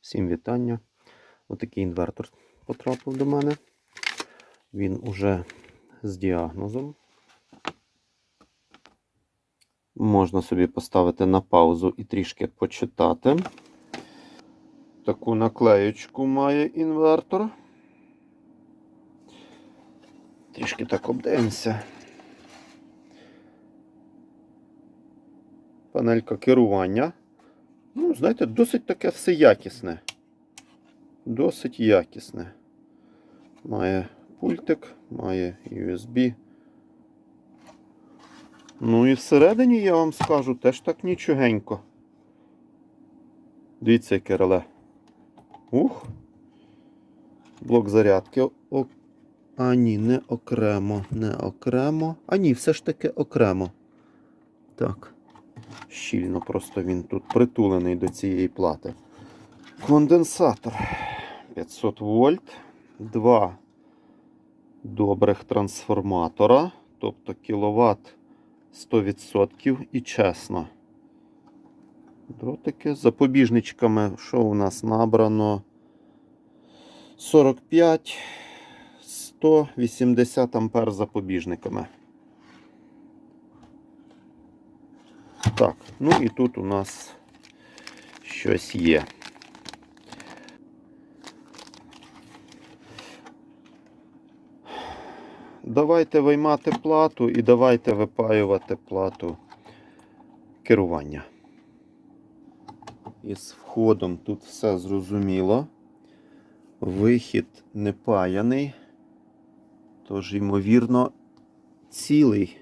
Всім вітання. Отакий інвертор потрапив до мене. Він уже з діагнозом. Можна собі поставити на паузу і трішки почитати. Таку наклеючку має інвертор. Трішки так обдивимося. Панелька керування. Ну, знаєте, досить таке все якісне. Досить якісне. Має пультик, має USB. Ну і всередині, я вам скажу, теж так нічогенько. Дивіться, яке реле. Ух. Блок зарядки. О... А ні, не окремо, не окремо. А ні, все ж таки окремо. Так. Щільно просто він тут притулений до цієї плати. Конденсатор 500 вольт, два добрих трансформатора, тобто кіловат 100% і чесно. Дротики запобіжничками, що у нас набрано 45 180 ампер запобіжниками. Так, ну і тут у нас щось є. Давайте виймати плату і давайте випаювати плату керування. Із входом тут все зрозуміло. Вихід не паяний, тож, ймовірно, цілий.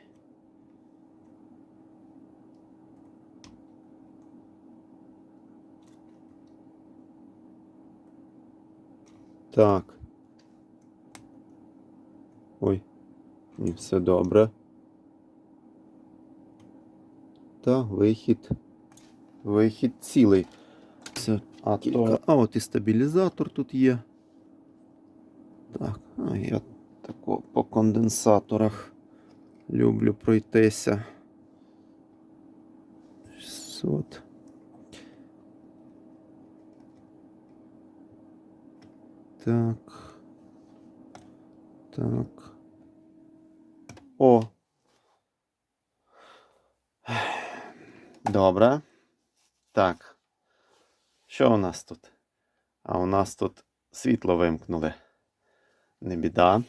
Так. Ой, ні, все добре. Та, вихід. Вихід цілий. Це а, то... а от і стабілізатор тут є. Так, а я тако по конденсаторах люблю пройтися. 600. Так. Так. О. Добре. Так. Що у нас тут? А у нас тут світло вимкнули. Не біда.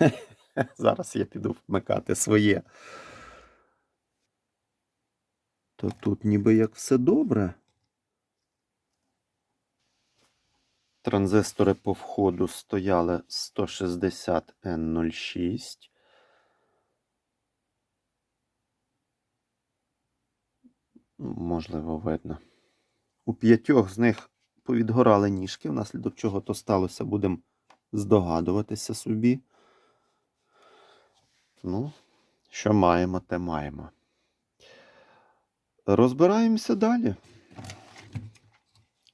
Зараз я піду вмикати своє. То тут ніби як все добре. Транзистори по входу стояли 160N06. Можливо, видно. У п'ятьох з них повідгорали ніжки, внаслідок чого то сталося, будемо здогадуватися собі. Ну, що маємо, те маємо. Розбираємося далі.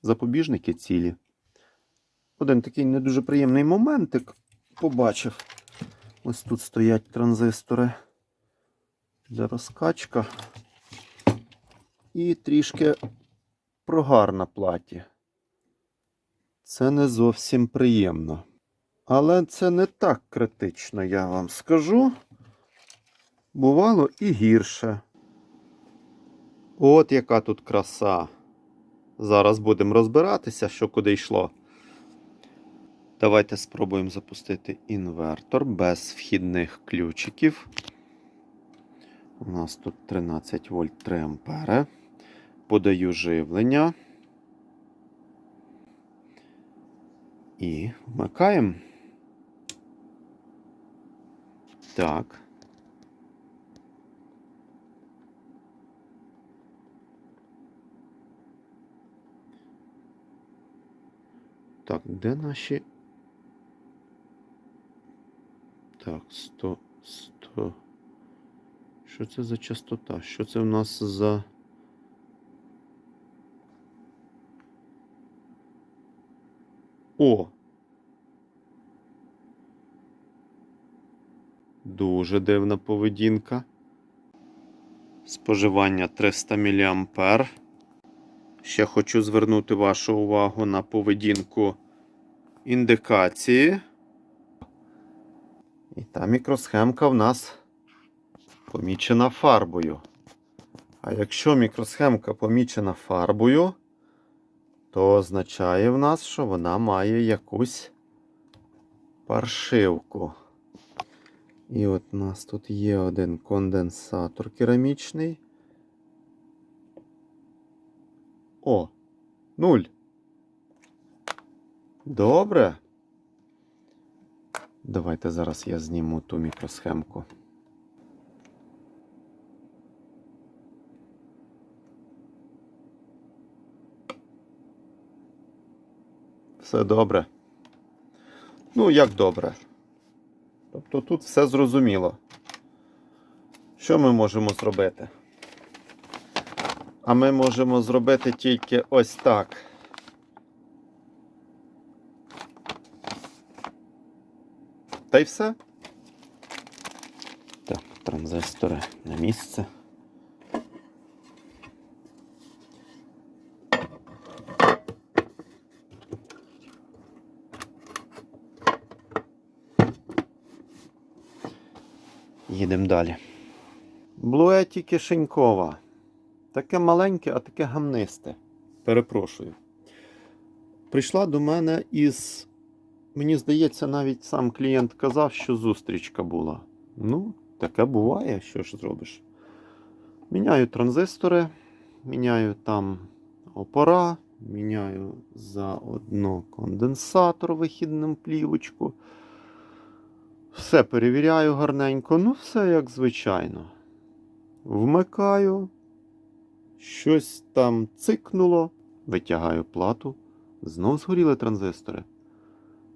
Запобіжники цілі. Один такий не дуже приємний моментик побачив. Ось тут стоять транзистори для розкачка. І трішки прогар на платі. Це не зовсім приємно. Але це не так критично, я вам скажу. Бувало і гірше. От яка тут краса. Зараз будемо розбиратися, що куди йшло. Давайте спробуємо запустити інвертор без вхідних ключиків. У нас тут 13 вольт 3 ампери. Подаю живлення. І вмикаємо. Так. Так, де наші Так, 100, 100. Що це за частота? Що це в нас за. О! Дуже дивна поведінка. Споживання 300 мА. Ще хочу звернути вашу увагу на поведінку індикації. І та мікросхемка в нас помічена фарбою. А якщо мікросхемка помічена фарбою, то означає в нас, що вона має якусь паршивку. І от у нас тут є один конденсатор керамічний. О, нуль. Добре. Давайте зараз я зніму ту мікросхемку. Все добре. Ну, як добре. Тобто тут все зрозуміло. Що ми можемо зробити? А ми можемо зробити тільки ось так. Та й все. Так, транзистори на місце. Їдемо далі. Блуеті кишенькова. Таке маленьке, а таке гамнисте. Перепрошую. Прийшла до мене із. Мені здається, навіть сам клієнт казав, що зустрічка була. Ну, таке буває, що ж зробиш. Міняю транзистори, міняю там опора, міняю заодно конденсатор вихідним плівочку. Все перевіряю гарненько, ну все як звичайно. Вмикаю, щось там цикнуло, витягаю плату, знов згоріли транзистори.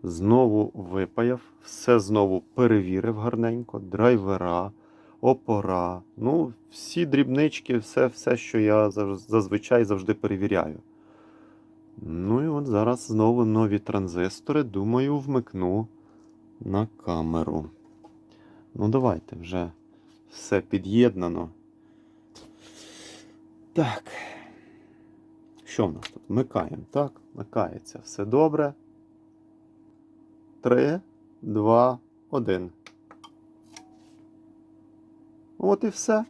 Знову випаяв, все знову перевірив гарненько, драйвера, опора. Ну, всі дрібнички, все, все, що я зазвичай завжди перевіряю. Ну і от зараз знову нові транзистори, думаю, вмикну на камеру. Ну, давайте вже все під'єднано. Так. Що в нас тут? Вмикаємо, так? Вмикається. Все добре. 3, 2, 1. От і все.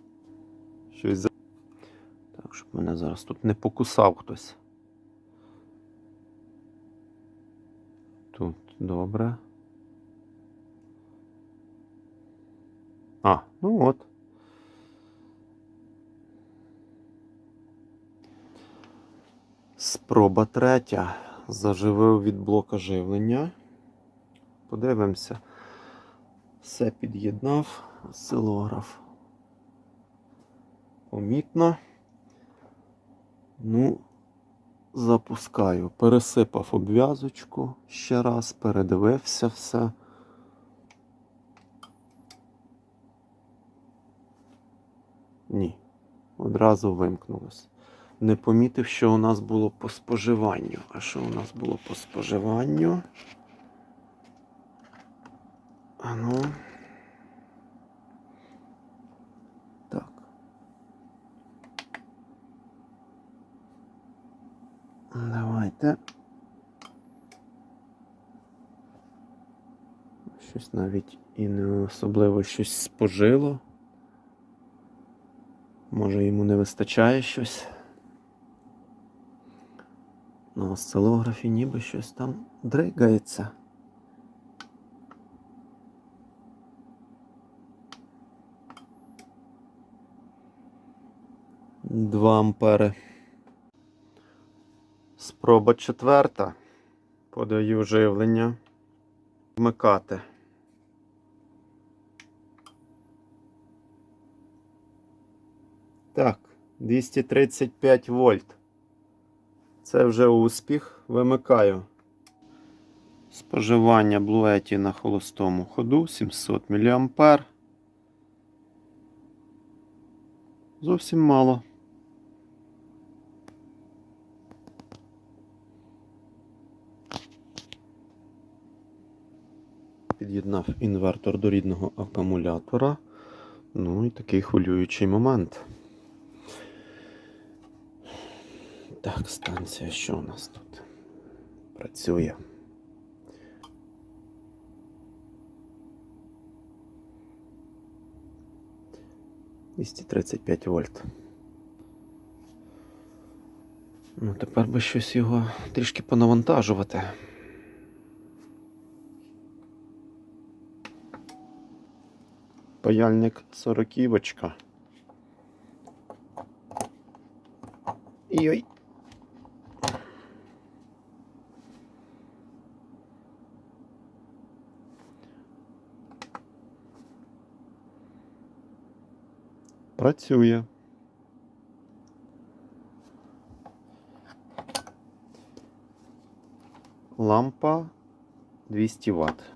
Щось за... Так, щоб мене зараз тут не покусав хтось. Тут добре. А, ну от. Спроба третя. Заживив від блока живлення. Подивимося. Все під'єднав. Осцилограф. Помітно. Ну, запускаю. Пересипав обв'язочку ще раз, передивився все. Ні. Одразу вимкнулось. Не помітив, що у нас було по споживанню. А що у нас було по споживанню? А ну. Так. Давайте. Щось навіть і не особливо щось спожило. Може йому не вистачає щось. На осцилографі ніби щось там дригається. 2 ампери. Спроба четверта. Подаю живлення. Вмикати. Так, 235 вольт. Це вже успіх. Вимикаю. Споживання блуеті на холостому ходу 700 мА. Зовсім мало. Під'єднав інвертор до рідного акумулятора. Ну і такий хвилюючий момент. Так, станція, що у нас тут? Працює. Двісті тридцять п'ять вольт. Ну, тепер би щось його трішки понавантажувати. Паяльник сороківочка. Йой. Працює. Лампа 200 Вт.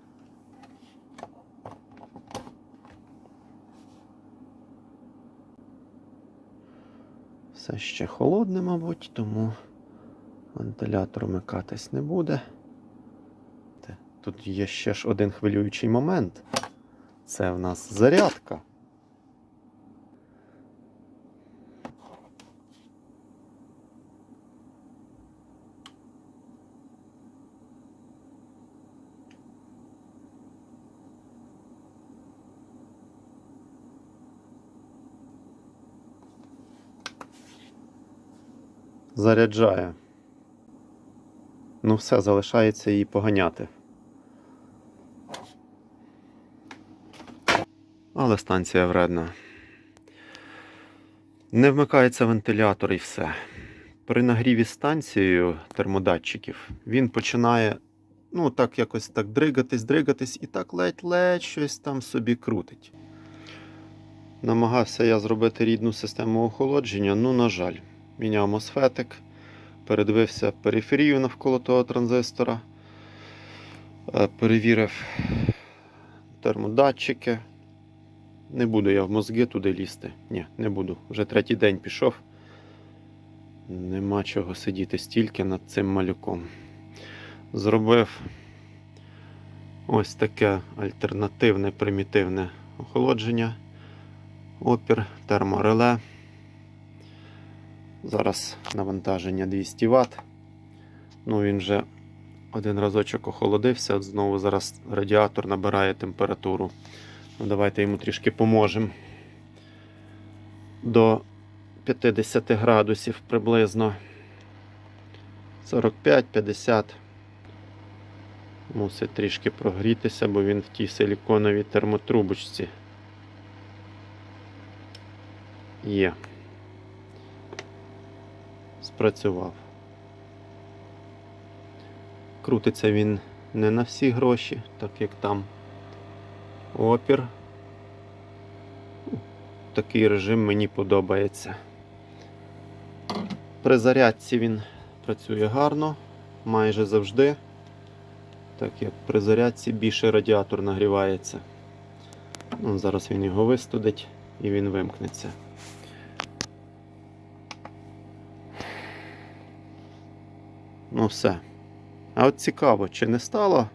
Все ще холодне, мабуть, тому вентилятор вмикатись не буде. Тут є ще ж один хвилюючий момент. Це в нас зарядка. Заряджає. Ну, все, залишається її поганяти. Але станція вредна. Не вмикається вентилятор і все. При нагріві станцією термодатчиків він починає, ну, так якось так дригатись, дригатись і так ледь-ледь щось там собі крутить. Намагався я зробити рідну систему охолодження, ну, на жаль, міняв мосфетик, передивився периферію навколо того транзистора, е, перевірив термодатчики. Не буду я в мозги туди лізти. Ні, не буду. Вже третій день пішов. Нема чого сидіти стільки над цим малюком. Зробив ось таке альтернативне примітивне охолодження. Опір, термореле. Зараз навантаження 200 Вт. Ну, він вже один разочок охолодився, от знову зараз радіатор набирає температуру. Ну, давайте йому трішки поможемо. До 50 градусів приблизно 45-50. Мусить трішки прогрітися, бо він в тій силіконовій термотрубочці. Є. Спрацював. Крутиться він не на всі гроші, так як там опір. Такий режим мені подобається. При зарядці він працює гарно, майже завжди, так як при зарядці більше радіатор нагрівається. Ну, зараз він його вистудить і він вимкнеться. Ну все. А от цікаво, чи не стала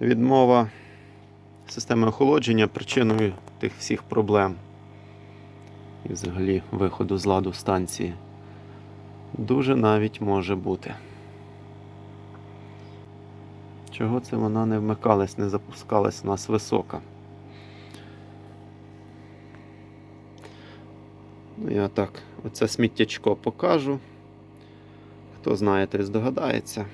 відмова системи охолодження причиною тих всіх проблем і взагалі виходу з ладу станції. Дуже навіть може бути. Чого це вона не вмикалась, не запускалась у нас висока? Ну, я так, оце сміттячко покажу. Хто знає, той здогадається.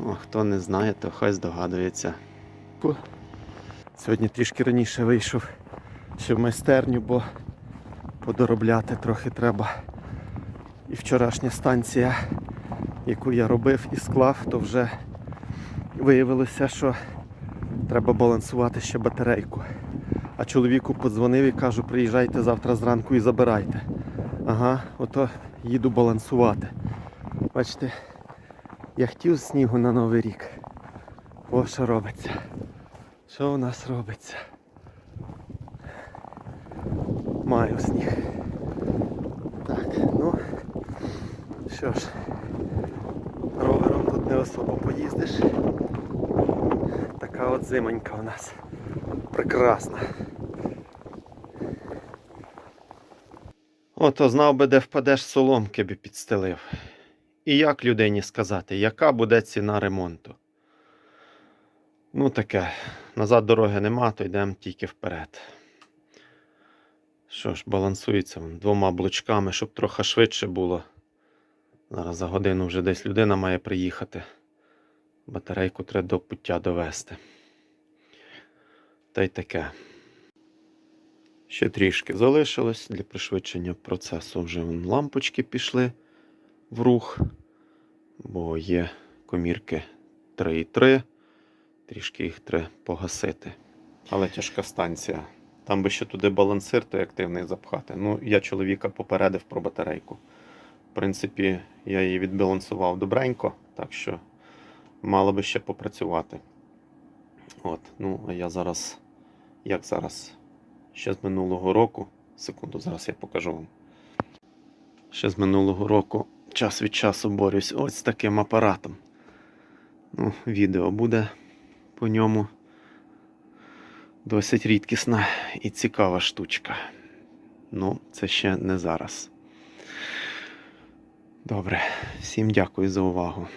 Ну, а хто не знає, то хай здогадується. Сьогодні трішки раніше вийшов ще в майстерню, бо подоробляти трохи треба. І вчорашня станція, яку я робив і склав, то вже виявилося, що треба балансувати ще батарейку. А чоловіку подзвонив і кажу, приїжджайте завтра зранку і забирайте. Ага, ото їду балансувати. Бачите, я хотів снігу на Новий рік. О, що робиться. Що у нас робиться? Маю сніг. Так, ну що ж, ровером тут не особо поїздиш. Така от зимонька у нас. Прекрасна. От, то знав би, де впадеш соломки би підстелив. І як людині сказати, яка буде ціна ремонту? Ну, таке, назад дороги нема, то йдемо тільки вперед. Що ж, балансується двома блочками, щоб трохи швидше було. Зараз за годину вже десь людина має приїхати. Батарейку треба до пуття довести. Та й таке. Ще трішки залишилось для пришвидшення процесу. Вже лампочки пішли в рух, бо є комірки 3,3. Трішки їх треба погасити. Але тяжка станція. Там би ще туди балансир той активний запхати. Ну, я чоловіка попередив про батарейку. В принципі, я її відбалансував добренько, так що мало би ще попрацювати. От, ну, а я зараз, як зараз, ще з минулого року, секунду, зараз я покажу вам. Ще з минулого року час від часу борюсь ось з таким апаратом. Ну, відео буде по ньому. Досить рідкісна і цікава штучка. Ну, це ще не зараз. Добре, всім дякую за увагу.